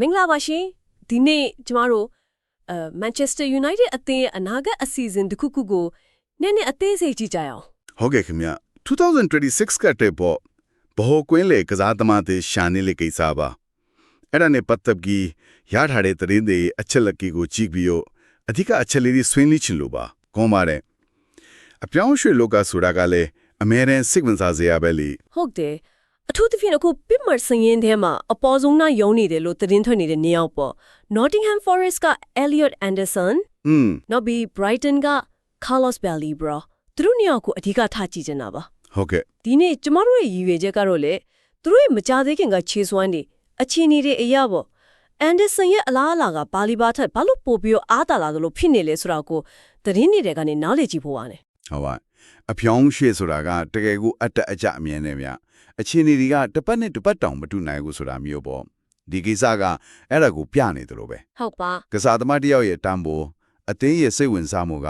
မင်္ဂလာပါရှင်ဒီနေ့ကျမတို့အဲ Manchester United အသင်းရဲ့အနာဂတ်အစီအစဉ်တစ်ခုခုကိုနည်းနည်းအသေးစိတ်ကြည့်ကြရအောင်ဟုတ်ကဲ့ခင်ဗျ2026ကတည်းပေါ့ဘ ਹੁ ကွင်းလေကစားသမားတွေရှာနေလေကိစ္စပါအဲ့ဒါနဲ့ပတ်သက်ပြီးရထားတဲ့သတင်းတွေအချက်လက်ကြီးကိုကြည့်ပြီးတော့အဓိကအချက်လေးတွေဆွေးနွေးချင်လို့ပါကောင်းပါတယ်အပြောင်းအရွှေ့လောကဆိုတာကလည်းအမဲရင်စိတ်ဝင်စားစရာပဲလေဟုတ်တယ် အထူးသဖြင့်အခု Pitmer စရင်ထဲမှာအပေါ်ဆုံးနှယုံနေတယ်လို့သတင်းထွက်နေတဲ့နေရာပေါ့ Nottingham Forest က Elliot Anderson อืมနောက်ပြီး Brighton က Carlos Bailey bro သူတို့နေရာကိုအဓိကထားကြည့်ချင်တာပါဟုတ်ကဲ့ဒီနေ့ကျမတို့ရဲ့ရည်ရွယ်ချက်ကတော့လေသူတို့ရဲ့မကြသေးခင်ကခြေစွမ်းနေအချင်းနေတဲ့အရာပေါ့အန်ဒါဆန်ရဲ့အလားအလာကဘာလီဘာထက်ဘာလို့ပို့ပြီးတော့အားတာလာသလိုဖြစ်နေလဲဆိုတာကိုသတင်းနေတဲ့ကနေနားလေကြည့်ဖို့ပါနဲ့ဟုတ်ပါ အပြောင်းအရွှေ့ဆိုတာကတကယ်ကိုအတက်အကျအမြင်နဲ့ဗျအခြေအနေတွေကတစ်ပတ်နဲ့တစ်ပတ်တောင်မတူနိုင်ဘူးဆိုတာမျိုးပေါ့ဒီကိစ္စကအဲ့ဒါကိုပြနေတယ်လို့ပဲဟုတ်ပါကစားသမားတစ်ယောက်ရဲ့တန်ဖိုးအသေးရဲ့စိတ်ဝင်စားမှုက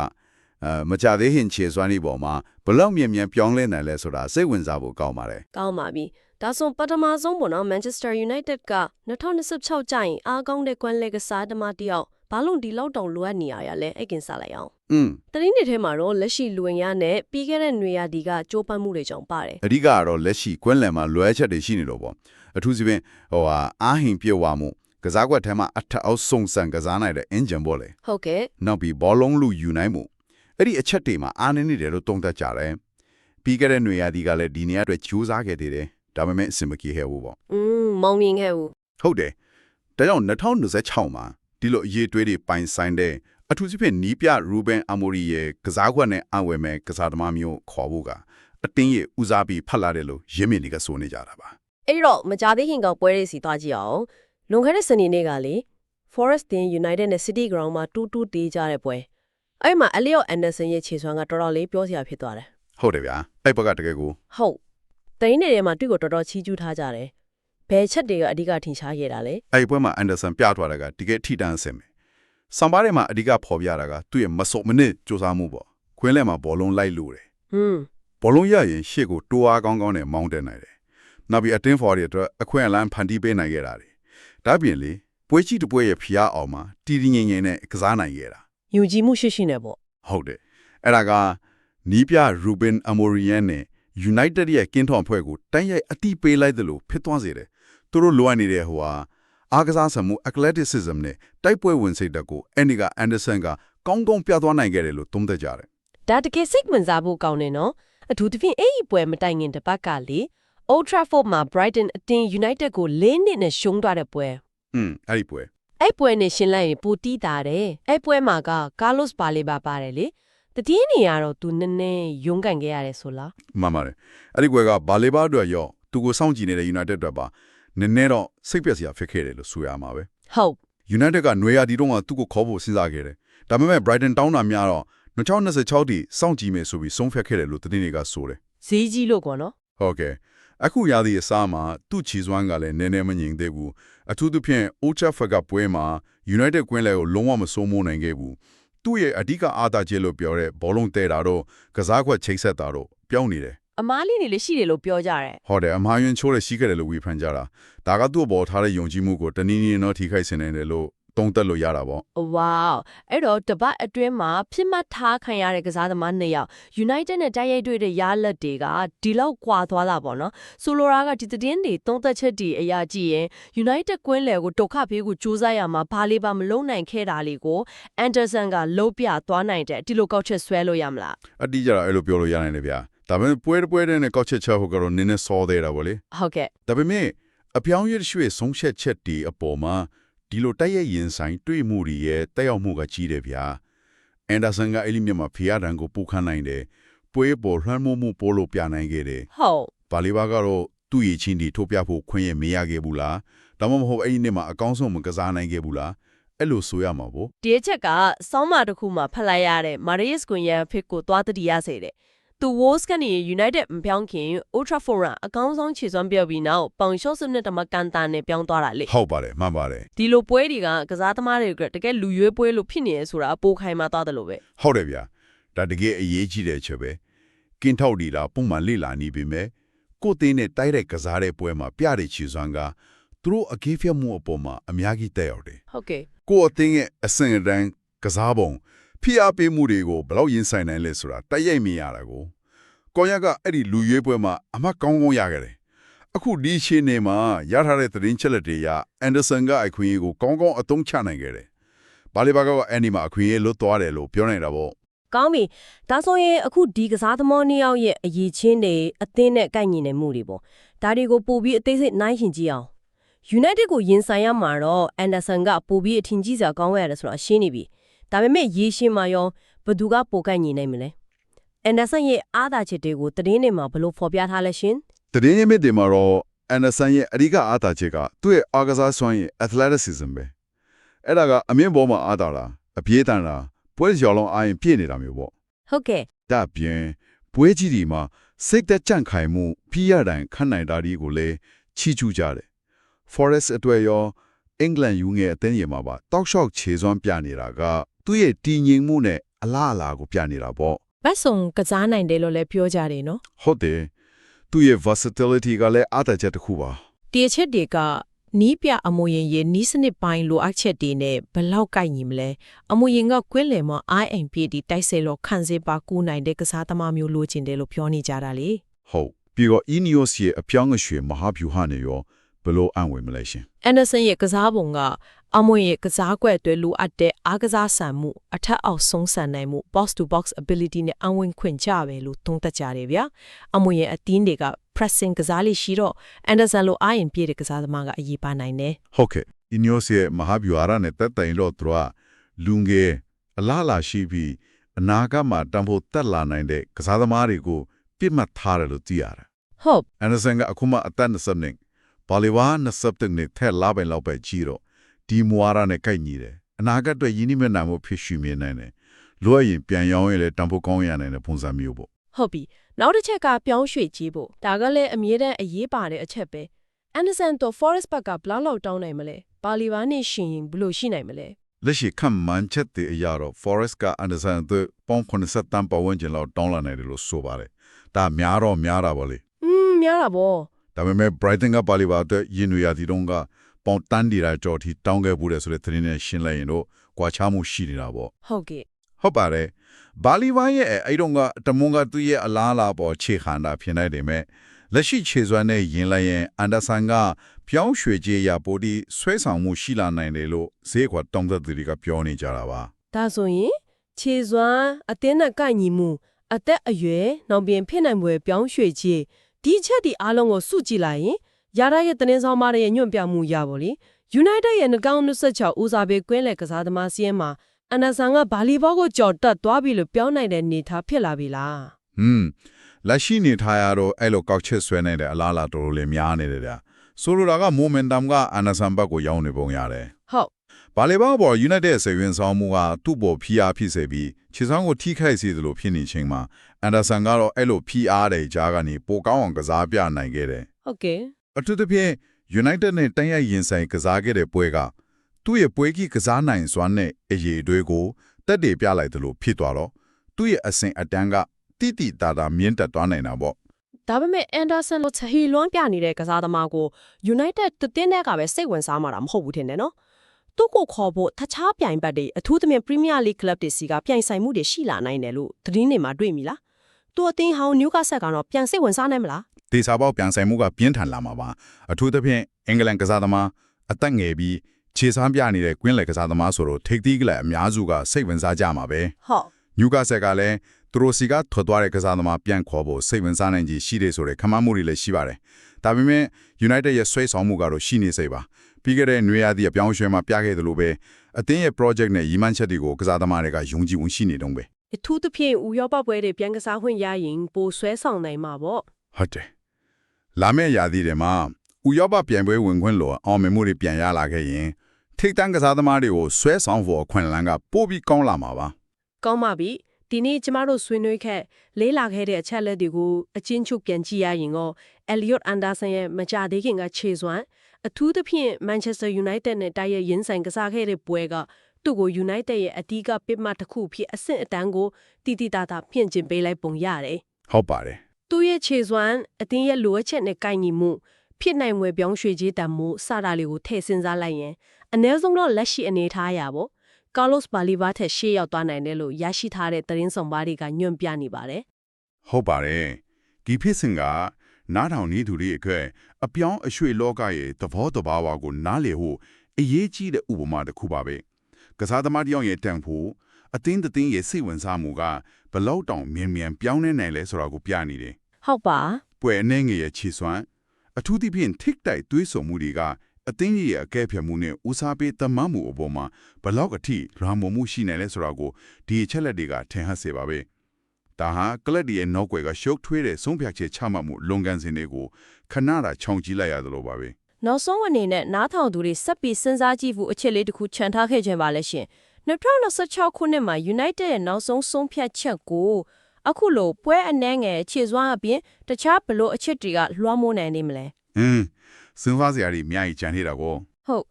အဲမကြသေးခင်ခြေစွမ်းဒီပေါ်မှာဘလောက်မြင်မြန်ပြောင်းလဲနိုင်လဲဆိုတာစိတ်ဝင်စားဖို့ကောင်းပါတယ်ကောင်းပါပြီဒါဆိုပထမဆုံးပေါ့နော် Manchester United က2026ကျရင်အားကောင်းတဲ့ကွမ်းလက်ကစားသမားတစ်ယောက်ဘာလို့ဒီလောက်တောင်လိုအပ်နေရရလဲအဲ့ကင်စားလိုက်အောင် อืมတနည်းနဲ့ထဲမှာတော့လက်ရှိလူဝင်ရနဲ့ပြီးခဲ့တဲ့နေရာဒီကကြိုးပမ်းမှုတွေကြောင့်ပါတယ်အဓိကကတော့လက်ရှိကွင်းလန်မှာလွဲချက်တွေရှိနေလို့ပေါ့အထူးသဖြင့်ဟိုဟာအာဟင်ပြေဝါမှုကစားကွက်ထဲမှာအထက်အောက်စုံစံကစားနိုင်တဲ့ engine ပေါ့လေဟုတ်ကဲ့နောက်ပြီးဘောလုံးလူယူနိုင်မှုအဲ့ဒီအချက်တွေမှာအားနည်းနေတယ်လို့သုံးသပ်ကြတယ်ပြီးခဲ့တဲ့နေရာဒီကလည်းဒီနေရာအတွက်ကြိုးစားခဲ့သေးတယ်ဒါပေမဲ့အဆင်မပြေခဲ့ဘူးပေါ့อืมမောင်းမြင်ခဲ့ဘူးဟုတ်တယ်ဒါကြောင့်2026မှာဒီလိုအရေးတွေးတွေပိုင်ဆိုင်တဲ့ အထူးသဖြင့်နီးပြရူဘန်အမိုရီရဲ့ကစားကွက်နဲ့အဝယ်မဲ့ကစားသမားမျိုးခေါ်ဖို့ကအတင်းရဲ့ဦးစားပြီးဖတ်လာတယ်လို့ရင်းမြစ်တွေကဆိုနေကြတာပါအဲ့တော့မကြသေးခင်ကပွဲရေးစီသွားကြည့်အောင်လွန်ခဲ့တဲ့စနေနေ့ကလေ Forest တင် United နဲ့ City Ground မှာ2-2တေးကြတဲ့ပွဲအဲ့မှာ Elliot Anderson ရဲ့ခြေစွမ်းကတော်တော်လေးပြောစရာဖြစ်သွားတယ်။ဟုတ်တယ်ဗျာ။အဲ့ဘက်ကတကယ်ကိုဟုတ်တိုင်းနေထဲမှာတွေ့ကိုတော်တော်ချီးကျူးထားကြတယ်ဘယ်ချက်တွေကအဓိကထင်ရှားခဲ့တာလဲအဲ့ဒီပွဲမှာအန်ဒါဆန်ပြသွားတာကတကယ်ထိတန်းအဆင်ပဲ။ စံပါးထဲမှာအဓိကဖော်ပြတာကသူ့ရဲ့မစော့မနစ်စူးစမ်းမှုပေါ့။ခွင်းလဲမှာဘောလုံးလိုက်လို့တယ်ဟွန်း။ဘောလုံးရရင်ရှေ့ကိုတိုးအားကောင်းကောင်းနဲ့မောင်းတက်နိုင်တယ်။နောက်ပြီးအတင်းဖော်ရတဲ့အတွက်အခွင့်အလမ်းဖန်တီးပေးနိုင်ခဲ့တာတွေ။ဒါပြင်လေပွဲကြီးတစ်ပွဲရဲ့ဖျားအောင်မှာတီတီငင်ငင်နဲ့ကစားနိုင်ခဲ့တာယူကြည်မှုရှိရှိနဲ့ပေါ့ဟုတ်တယ်အဲ့ဒါကနီးပြရူဘင်အမိုရီယန်နဲ့ United ရဲ့ကင်းထွန်ဖွဲ့ကိုတိုင်းရိုက်အတိပေးလိုက်တယ်လို့ဖြစ်သွားစေတယ်သူတို့လိုအပ်နေတဲ့ဟိုဟာ အားကစားဆမှု athleticism နဲ့တိုက်ပွဲဝင်စိတ်ဓာတ်ကိုအဲ့ဒီကအန်ဒါဆန်ကကောင်းကောင်းပြသွားနိုင်ခဲ့တယ်လို့သုံးသပ်ကြတယ်ဒါတကယ်စိတ်ဝင်စားဖို့ကောင်းနေနော်အထူးသဖြင့်အဲ့ဒီပွဲမတိုင်ခင်တစ်ပတ်ကလေ Old Trafford မှာ Brighton အတင်း United ကို၄နှစ်နဲ့ရှုံးသွားတဲ့ပွဲอืมအဲ့ဒီပွဲအဲ့ပွဲနဲ့ရှင်းလိုက်ရင်ပူတီးတာတယ်အဲ့ပွဲမှာက Carlos Baleba ပါတယ်လေတတိယနေရတော့သူနည်းနည်းရုန်းကန်ခဲ့ရတယ်ဆိုလားမှန်ပါတယ်အဲ့ဒီပွဲကဘာလေဘာအတွက်ရောသူကိုစောင့်ကြည့်နေတဲ့ United အတွက်ပါ နည်းနည်းတော့စိတ်ပျက်စရာဖြစ်ခဲ့တယ်လို့ဆိုရမှာပဲဟုတ် United ကຫນွေရာဒီတော့ကသူ့ကိုခေါ်ဖို့စဉ်းစားခဲ့တယ်။ဒါပေမဲ့ Brighton တောင်းတာများတော့2026တိစောင့်ကြည့်မယ်ဆိုပြီးဆုံးဖြတ်ခဲ့တယ်လို့သတင်းတွေကဆိုတယ်ဈေးကြီးလို့ကောနော်။ဟုတ်ကဲ့။အခုရာသီအစားမှာသူ့ချီစွမ်းကလည်းနည်းနည်းမငြိမ်သေးဘူး။အထူးသဖြင့် Old Trafford ကပွဲမှာ United ကွင်းလဲကိုလုံးဝမစိုးမိုးနိုင်ခဲ့ဘူး။သူ့ရဲ့အဓိကအားသာချက်လို့ပြောတဲ့ဘောလုံးတဲတာတော့ကစားခွက်ချိတ်ဆက်တာတော့ပြောင်းနေတယ် အမားလေးနေလေးရှိတယ်လို့ပြောကြတယ်။ဟုတ်တယ်အမှားယွင်းချိုးတဲ့ရှိခဲ့တယ်လို့ဝေဖန်ကြတာ။ဒါကသူ့အပေါ်ထားတဲ့ယုံကြည်မှုကိုတနည်းနည်းတော့ထိခိုက်စေနိုင်တယ်လို့သုံးသပ်လို့ရတာပေါ့ဝေါအဲ့တော့တပတ်အတွင်းမှာဖြစ်မှတ်ထားခံရတဲ့ကစားသမားနှစ်ယောက် United နဲ့တိုက်ရိုက်တွေ့တဲ့ရလက်တွေကဒီလောက်ကွာသွားတာပေါ့နော်ဆိုလိုတာကဒီသတင်းတွေသုံးသက်ချက်တွေအရာကြည့်ရင် United ကွင်းလယ်ကိုဒုက္ခပေးကိုစူးစမ်းရမှာဘာလေးပါမလုံးနိုင်ခဲ့တာလေးကို Anderson ကလုံးပြသွားနိုင်တဲ့ဒီလိုကောက်ချက်ဆွဲလို့ရမလားအတိအကျတော့အဲ့လိုပြောလို့ရနိုင်တယ်ဗျာ ဒါပေမဲ့ပွဲတစ်ပွဲတည်းနဲ့ကောက်ချက်ချက်ဟိုကတော့နည်းနည်းစောသေးတာဗောလေဟုတ်ကဲ့ဒါပေမဲ့အပြောင်းရရွှေ့ဆုံးဖြတ်ချက်ဒီအပေါ်မှာဒီလိုတိုက်ရိုက်ရင်ဆိုင် တွေ့မှုတွေရဲ့တက်ရောက်မှုကကြီးတယ်ဗျာအန်ဒါဆန်ကအဲ့ဒီမြန်မာဖီယာဒန်ကိုပူခန်းနိုင်တယ်ပွဲပေါ်လွှမ်းမိုးမှုပိုလို့ပြနိုင်ခဲ့တယ်ဟုတ်ဗာလီဘာကတော့သူ့ရည်ချင်းဒီထုတ်ပြဖို့ခွင့်ရမရခဲ့ဘူးလားဒါမှမဟုတ်အဲ့ဒီနေ့မှာအကောင်းဆုံးမကစားနိုင်ခဲ့ဘူးလားအဲ့လိုဆိုရမှာဗောဒီအချက်ကစောင်းမတစ်ခုမှာဖတ်လိုက်ရတဲ့ Marius ကွန်ရန်ဖစ်ကိုသွားတတိရစေတယ် သူ Wolves ကနေ United မပြောင်းခင် Old Trafford ကအကောင်းဆုံးခြေစွမ်းပြပြီးနောက်ပေါင်ရှော့စနစ်တမကန်တာနဲ့ပြောင်းသွားတာလေဟုတ်ပါတယ်မှန်ပါတယ်ဒီလိုပွဲတွေကကစားသမားတွေကတကယ်လူရွေးပွဲလို့ဖြစ်နေရဆိုတာအပိုခိုင်မာသွားတယ်လို့ပဲဟုတ်တယ်ဗျာဒါတကယ်အရေးကြီးတဲ့ချက်ပဲကင်းထောက်ဒီလာပုံမှန်လေ့လာနေပြီမဲ့ကိုယ်သေးနဲ့တိုက်တဲ့ကစားတဲ့ပွဲမှာပြတဲ့ချီစွမ်းကသူတို့အကေးဖျက်မှုအပေါ်မှာအများကြီးတက်ရောက်တယ်ဟုတ်ကဲ့ကိုယ့်အသင်းရဲ့အဆင့်အတန်းကစားပုံ ဖိအားပေးမှုတွေကိုဘယ်လောက်ရင်ဆိုင်နိုင်လဲဆိုတာတိုက်ရိုက်မြင်ရတာကိုကော်ရကအဲ့ဒီလူရွေးပွဲမှာအမတ်ကောင်းကောင်းရခဲ့တယ်အခုဒီရှင်းနေမှာရထားတဲ့သတင်းချက်လက်တွေရအန်ဒါဆန်ကအခွင့်အရေးကိုကောင်းကောင်းအသုံးချနိုင်ခဲ့တယ်ဘာလီဘာကအန်ဒီမှာအခွင့်အရေးလွတ်သွားတယ်လို့ပြောနေတာပေါ့ကောင်းပြီဒါဆိုရင်အခုဒီကစားသမားနှစ်ယောက်ရဲ့အရေးချင်းတွေအသင်းနဲ့ကိုက်ညီနေမှုတွေပေါ့ဒါတွေကိုပို့ပြီးအသေးစိတ်နိုင်ရှင်ကြည့်အောင် United ကိုရင်ဆိုင်ရမှာတော့ Anderson ကပို့ပြီးအထင်ကြီးစရာကောင်းရတယ်ဆိုတာရှင်းနေပြီ ဒါပေမဲ့ရေးရှင်းမှာရောဘယ်သူကပိုကိုက်ညီနိုင်မလဲ Anderson ရဲ့အားသာချက်တွေကိုသတင်းတွေမှာဘယ်လိုဖော်ပြထားလဲရှင်တည်င်းရမြစ်တွေမှာတော့အန်ဒါဆန်ရဲ့အဓိကအားသာချက်ကသူ့ရဲ့အားကစားစွမ်းရည် athleticism ပဲအဲ့ဒါကအမြင့်ပေါ်မှာအားသာတာအပြေးတန်တာပွဲရော်လုံးအားရင်ပြည့်နေတာမျိုးပေါ့ဟုတ်ကဲ့ဒါ့အပြင်ပွဲကြီးဒီမှာစိတ်သက်ကြံ့ခိုင်မှုဖိရတိုင်ခန့်နိုင်တာဒီကိုလည်းချီးကျူးကြတယ် Forest အတွက်ရောအင်္ဂလန်ယူငယ်အသင်းရမှာပါတောက်လျှောက်ခြေစွမ်းပြနေတာက သူ့ရဲ့တည်ငြိမ်မှုနဲ့အလားအလာကိုပြနေတာပေါ့ဘတ်စုံကစားနိုင်တယ်လို့လည်းပြောကြတယ်နော်ဟုတ်တယ်သူ့ရဲ့ versatility ကလည်းအားသာချက်တစ်ခုပါဒီအချက်တွေကနီးပြအမွေရင်ရဲ့နီးစနစ်ပိုင်းလိုအပ်ချက်တွေနဲ့ဘယ်လောက်ကိုက်ညီမလဲအမွေရင်ကကွင်းလယ်မှာ IMP ဒီတိုက်စေလို့ခံစေပါကူနိုင်တဲ့ကစားသမားမျိုးလိုချင်တယ်လို့ပြောနေကြတာလေဟုတ်ပြီးတော့ Ineos ရဲ့အပြောင်းအရွှေ့မဟာဗျူဟာနဲ့ရောဘယ်လိုအံ့ဝင်မလဲရှင် Anderson ရဲ့ကစားပုံက အမွေရဲ့ကစားကွက်တွေလိုအပ်တဲ့အားကစားဆန်မှုအထက်အောက်ဆုံးဆန်နိုင်မှု box to box ability နဲ့အဝင်ခွင့်ကြပဲလို့သုံးသပ်ကြတယ်ဗျာအမွေရဲ့အတင်းတွေက pressing ကစားလိရှိတော့ Anderson လိုအားရင်ပြည့်တဲ့ကစားသမားကအရေးပါနိုင်တယ်ဟုတ်ကဲ့ Ineos ရဲ့မဟာဗျူဟာရနဲ့တက်တိုင်တော့သူကလူငယ်အလားလာရှိပြီးအနာဂတ်မှာတန်ဖို့တက်လာနိုင်တဲ့ကစားသမားတွေကိုပြစ်မှတ်ထားတယ်လို့သိရတယ်ဟုတ် Anderson ကအခုမှအသက်20နှစ်ဘာလီဝါ20နှစ်ထက်လာပိုင်လောက်ပဲကြီးတော့ ဒီမွာရနဲ့ကိုက်ညီတယ်အနာဂတ်အတွက်ယင်းနှိမ့်နိုင်မှုဖြစ်ရှိမြင်နိုင်တယ်လိုအပ်ရင်ပြန်ရောင်းရင်လည်းတန်ဖို့ကောင်းရနိုင်တဲ့ပုံစံမျိုးပေါ့ဟုတ်ပြီနောက်တစ်ချက်ကပြောင်းရွှေ့ကြီးဖို့ဒါကလည်းအမြဲတမ်းအရေးပါတဲ့အချက်ပဲ Anderson တော့ Forest ဘက်ကဘလောက်လောက်တောင်းနိုင်မလဲပါလီဘာနဲ့ရှင်ရင်ဘယ်လိုရှိနိုင်မလဲလက်ရှိခံမှန်ချက်တဲ့အရာတော့ Forest က Anderson အတွက်ပေါင်း80တန်ပတ်ဝန်းကျင်လောက်တောင်းလာနိုင်တယ်လို့ဆိုပါတယ်ဒါများတော့များတာပါလေอืมများတာဗောဒါပေမဲ့ Brighton ကပါလီပါအတွက်ရင်နွေရာသီတုန်းက ပေါင်တန်းဒီရာကြော်ထီတောင်းခဲ့ဘူးတဲ့ဆိုတဲ့သတင်းနဲ့ရှင်းလိုက်ရင်တော့ကွာခြားမှုရှိနေတာပေါ့ဟုတ်ကဲ့ဟုတ်ပါတယ်ဘာလီဝိုင်းရဲ့အဲ့တုန်းကတမွန်ကသူ့ရဲ့အလားအလာပေါ်ခြေခန္ဓာဖြစ်နေတယ်မဲ့လက်ရှိခြေစွမ်းနဲ့ယင်လိုက်ရင်အန်ဒါဆန်ကပြောင်းရွှေ့ကြေးရပိုဒီဆွဲဆောင်မှုရှိလာနိုင်တယ်လို့ဈေးကွာတောင်းသက်သူတွေကပြောနေကြတာပါဒါဆိုရင်ခြေစွမ်းအတင်းနဲ့ကိုက်ညီမှုအသက်အရွယ်နောက်ပြင်ဖြစ်နိုင်ပွဲပြောင်းရွှေ့ခြင်းဒီချက်ဒီအားလုံးကိုစုကြည့်လိုက်ရင် ရာရရဲ့တင်းဆောင်မရဲ့ညွန့်ပြမှုရပါလေ United ရဲ့2026ဦးစားပေးကွင်းလယ်ကစားသမားစီးရင်မှာအန်ဒါဆန်ကဘာလီဘောကိုကြော်တက်သွားပြီလို့ပြောနိုင်တဲ့အနေထားဖြစ်လာပြီလားဟွန်းလက်ရှိနေထားရတော့အဲ့လိုကောက်ချက်ဆွဲနေတဲ့အလားအလာတော်တော်လေးများနေတယ်ဗျာဆိုလိုတာက momentum ကအန်ဒါဆန်ဘက်ကိုရောက်နေပုံရတယ်ဟုတ်ဘာလေဘာပေါ် United ဆေဝင်ဆောင်မှုကသူ့ပေါ် PR ဖြစ်စေပြီးခြေဆောင်ကိုထိခိုက်စေသလိုဖြစ်နေချိန်မှာ Anderson ကတော့အဲ့လို PR တဲ့ကြားကနေပိုကောင်းအောင်ကစားပြနိုင်ခဲ့တယ်ဟုတ်ကဲ့။ အထူးသဖြင့် United နဲ့တန်ရရင်ဆိုင်ကစားခဲ့တဲ့ပွဲကသူ့ရဲ့ပွဲကြီးကစားနိုင်စွမ်းနဲ့အရေးတွေကိုတက်တည်ပြလိုက်သလိုဖြစ်သွားတော့သူ့ရဲ့အစဉ်အတန်းကတိတိတသာမြင့်တက်သွားနိုင်တာပေါ့ဒါပေမဲ့ Anderson လို့ချဟီလွန်ပြနေတဲ့ကစားသမားကို United တတင်းတဲ့ကပဲစိတ်ဝင်စားမှာတာမဟုတ်ဘူးထင်တယ်နော်သူ့ကိုခေါ်ဖို့တခြားပြိုင်ဘက်တွေအထူးသဖြင့် Premier League Club တွေစီကပြိုင်ဆိုင်မှုတွေရှိလာနိုင်တယ်လို့သတင်းတွေမှာတွေ့မိလား သူအသင်းဟောင်း Newcastle ကတော့ပြန်စိတ်ဝင်စားနိုင်မလား။ဒေစာပေါက်ပြန်ဆိုင်မှုကပြင်းထန်လာမှာပါ။အထူးသဖြင့်အင်္ဂလန်ကစားသမားအသက်ငယ်ပြီးခြေစွမ်းပြနေတဲ့ကွင်းလယ်ကစားသမားဆိုတော့ထိပ်သီးကလည်းအများစုကစိတ်ဝင်စားကြမှာပဲ။ဟုတ်နျူကာဆယ်ကလည်းသူတို့စီကထွက်သွားတဲ့ကစားသမားပြန်ခေါ်ဖို့စိတ်ဝင်စားနိုင်ကြီးရှိတယ်ဆိုတဲ့ခမန်းမှုတွေလည်းရှိပါတယ်။ဒါပေမဲ့ United ရဲ့ဆွဲဆောင်မှုကတော့ရှိနေစေပါ။ပြီးခဲ့တဲ့နွေရာသီအပြောင်းအရွှေ့မှာပြခဲ့သလိုပဲအသင်းရဲ့ project နဲ့ရီမန်းချက်တွေကိုကစားသမားတွေကယုံကြည်ဝင်ရှိနေတုံးပဲ အထူးသဖြင့်ဥရောပပွဲတွေပြန်ကစားခွင့်ရရင်ပိုဆွဲဆောင်နိုင်မှာပေါ့။ဟုတ်တယ်။လာမယ့်ရာသီတွေမှာဥရောပပြိုင်ပွဲဝင်ခွင့်လိုအောင်မြင်မှုတွေပြန်ရလာခဲ့ရင်ထိပ်တန်းကစားသမားတွေကိုဆွဲဆောင်ဖို့အခွင့်အလမ်းကပိုပြီးကောင်းလာမှာပါ။ကောင်းပါပြီဒီနေ့ကျမတို့ဆွေးနွေးခဲ့လေးလာခဲ့တဲ့အချက်လက်တွေကိုအချင်းချုပ်ပြန်ကြည့်ရရင်တော့ Elliot Anderson ရဲ့မကြသေးခင်ကခြေစွမ်းအထူးသဖြင့် Manchester United နဲ့တိုက်ရိုက်ရင်ဆိုင်ကစားခဲ့တဲ့ပွဲက သူ့ကို United ရဲ့အတီးကပစ်မှတ်တစ်ခုဖြစ်အဆင့်အတန်းကိုတီတီတာတာဖြန့်ကျင်ပေးလိုက်ပုံရတယ်ဟုတ်ပါတယ်သူ့ရဲ့ခြေစွမ်းအတင်းရဲ့လိုအပ်ချက်နဲ့ကိုက်ညီမှုဖြစ်နိုင်မွယ်ပြောင်းရွှေ့ခြင်းတန်မှုစတာလေးကိုထည့်စဉ်းစားလိုက်ရင်အ ਨੇ ဆုံးတော့လက်ရှိအနေထားအရပေါ့ကာလော့စ်ဘာလီဗာထက်ရှေ့ရောက်သွားနိုင်တယ်လို့ရရှိထားတဲ့သတင်းဆောင်ပါးတွေကညွှန်ပြနေပါတယ်ဟုတ်ပါတယ်ဒီဖြစ်စဉ်ကနားထောင်နေသူတွေအတွက်အပြောင်းအရွှေ့လောကရဲ့သဘောတဘာဝကိုနားလည်ဖို့အရေးကြီးတဲ့ဥပမာတစ်ခုပါပဲ ကစားသမားတစ်ယောက်ရဲ့တန်ဖို့အသင်းတစ်သင်းရဲ့စိတ်ဝင်စားမှုကဘယ်လောက်တောင်မြန်မြန်ပြောင်းနေနိုင်လဲဆိုတာကိုပြနေတယ်ဟုတ်ပါပွဲအနေငယ်ရဲ့ခြေစွမ်းအထူးသဖြင့်ထိတ်တိုက်သွေးဆုံမှုတွေကအသင်းကြီးရဲ့အကဲဖြတ်မှုနဲ့ဦးစားပေးတမန်မှုအပေါ်မှာဘယ်လောက်အထိလွှမ်းမိုးမှုရှိနိုင်လဲဆိုတာကိုဒီအချက်လက်တွေကထင်ဟပ်စေပါပဲဒါဟာကလပ်ဒီရဲ့နောက်ွယ်ကရှုပ်ထွေးတဲ့ဆုံးဖြတ်ချက်ချမှတ်မှုလွန်ကန်စဉ်တွေကိုခဏတာခြုံကြည့်လိုက်ရသလိုပါပဲ နောက်ဆုံးအနေနဲ့နားထောင်သူတွေစက်ပြီးစဉ်းစားကြည့်ဖို့အချက်လေးတစ်ခုခြံထားခဲ့ခြင်းပါလဲရှင်2026ခုနှစ်မှာ United ရဲ့နောက်ဆုံးဆုံးဖြတ်ချက်ကိုအခုလိုပွဲအနှဲငယ်ခြေစွမ်းအပြင်တခြားဘလို့အချက်တွေကလွှမ်းမိုးနိုင်နေမလဲဟင်းစဉ်းစားစရာတွေအများကြီးကြံနေတာကိုဟုတ်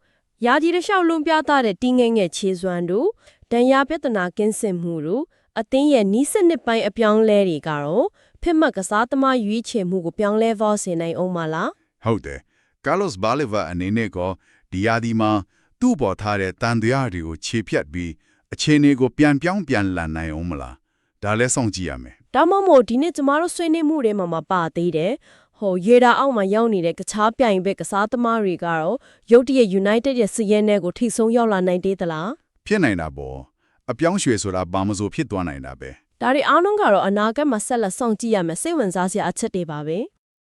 ရာဒီတစ်လျှောက်လွန်ပြသတဲ့တင်းငယ်ငယ်ခြေစွမ်းတို့ဒဏ်ရာပြဿနာကင်းစင်မှုတို့အသင်းရဲ့နီးစနစ်ပိုင်းအပြောင်းလဲတွေကတော့ဖစ်မှတ်ကစားသမားရွေးချယ်မှုကိုပြောင်းလဲဖို့ဆင်နိုင်အောင်မလားဟုတ်တယ် ကာလော့စ်ဘာလီဗာအနေနဲ့ကဒီယာဒီမှာသူ့ပေါ်ထားတဲ့တန်တရားတွေကိုခြေဖြတ်ပြီးအခြေအနေကိုပြန်ပြောင်းပြန်လည်နိုင်အောင်မလားဒါလည်းစောင့်ကြည့်ရမယ်ဒါမှမဟုတ်ဒီနေ့ကျမတို့ဆွေးနွေးမှုတွေမှာမပါသေးတယ်ဟိုရေတာအောက်မှာရောက်နေတဲ့ကခြားပြိုင်ဘက်ကစားသမားတွေကတော့ရုတ်တရက် United ရဲ့စီးရဲနဲ့ကိုထိဆုံးရောက်လာနိုင်သေးသလားဖြစ်နိုင်တာပေါ့အပြောင်းရွှေ့ဆိုတာဘာမဆိုဖြစ်သွားနိုင်တာပဲဒါတွေအားလုံးကတော့အနာဂတ်မှာဆက်လက်စောင့်ကြည့်ရမယ်စိတ်ဝင်စားစရာအချက်တွေပါပဲ